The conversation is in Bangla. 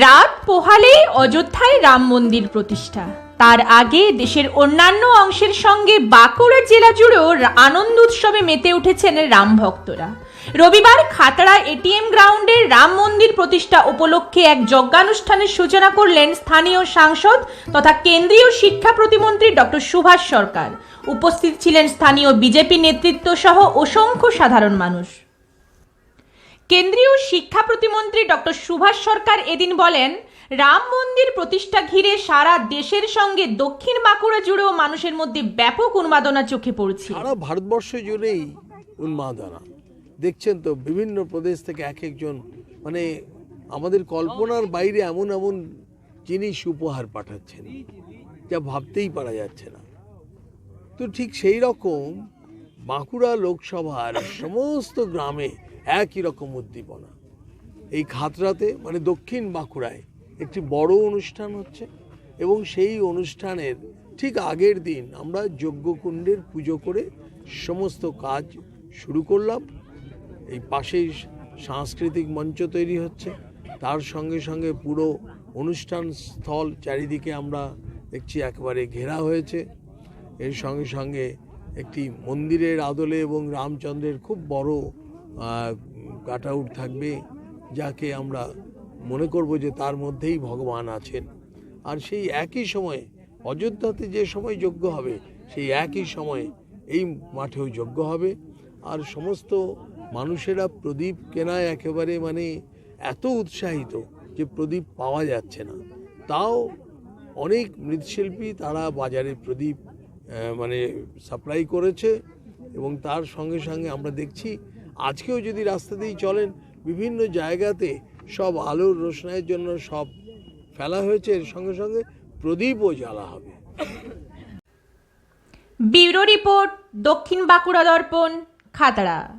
রাত পোহালেই অযোধ্যায় রাম মন্দির প্রতিষ্ঠা। তার আগে দেশের অন্যান্য অংশের সঙ্গে বাঁকুড়া জেলা জুড়েও আনন্দ উৎসবে মেতে উঠেছেন রাম ভক্তরা। রবিবার খাতড়া এটিএম গ্রাউন্ডে রাম মন্দির প্রতিষ্ঠা উপলক্ষে এক যজ্ঞানুষ্ঠানের সূচনা করলেন স্থানীয় সাংসদ তথা কেন্দ্রীয় শিক্ষা প্রতিমন্ত্রী ডক্টর সুভাষ সরকার। উপস্থিত ছিলেন স্থানীয় বিজেপি নেতৃত্ব সহ অসংখ্য সাধারণ মানুষ। কেন্দ্রীয় শিক্ষা প্রতিমন্ত্রী ডক্টর সুভাষ সরকার এদিন বলেন, রাম মন্দির প্রতিষ্ঠা ঘিরে সারা দেশের সঙ্গে দক্ষিণ বাঁকুড়া জুড়েও মানুষের মধ্যে ব্যাপক উন্মাদনা চোখে পড়ছে। সারা ভারতবর্ষ জুড়েই উন্মাদনা। দেখছেন তো, বিভিন্ন প্রদেশ থেকে এক একজন মানে আমাদের কল্পনার বাইরে এমন এমন জিনিস উপহার পাঠাচ্ছেন, যা ভাবতেই পারা যাচ্ছে না। তো ঠিক সেই রকম বাঁকুড়া লোকসভার সমস্ত গ্রামে একই রকম উদ্দীপনা। এই খাতরাতে মানে দক্ষিণ বাঁকুড়ায় একটি বড় অনুষ্ঠান হচ্ছে এবং সেই অনুষ্ঠানের ঠিক আগের দিন আমরা যজ্ঞকুণ্ডের পুজো করে সমস্ত কাজ শুরু করলাম। এই পাশেই সাংস্কৃতিক মঞ্চ তৈরি হচ্ছে। তার সঙ্গে সঙ্গে পুরো অনুষ্ঠান স্থল চারিদিকে আমরা দেখছি একেবারে ঘেরা হয়েছে। এর সঙ্গে সঙ্গে একটি মন্দিরের আদলে এবং রামচন্দ্রের খুব বড় কাট আউট থাকবে, যাকে আমরা মনে করব যে তার মধ্যেই ভগবান আছেন। আর সেই একই সময়ে, অযোধ্যাতে যে সময় যজ্ঞ হবে, সেই একই সময়ে এই মাঠেও যজ্ঞ হবে। আর সমস্ত মানুষেরা প্রদীপ কেনায় একেবারে মানে এত উৎসাহিত যে প্রদীপ পাওয়া যাচ্ছে না। তাও অনেক মৃৎশিল্পী তারা বাজারে প্রদীপ মানে সাপ্লাই করেছে এবং তার সঙ্গে সঙ্গে আমরা দেখছি আজকেও যদি রাস্তা দিয়েই চলেন, বিভিন্ন জায়গাতে সব আলোর রোশনাইয়ের জন্য সব ফেলা হয়েছে। এর সঙ্গে সঙ্গে প্রদীপও জ্বালা হবে। ব্যুরো রিপোর্ট, দক্ষিণ বাঁকুড়া দর্পণ, খাতড়া।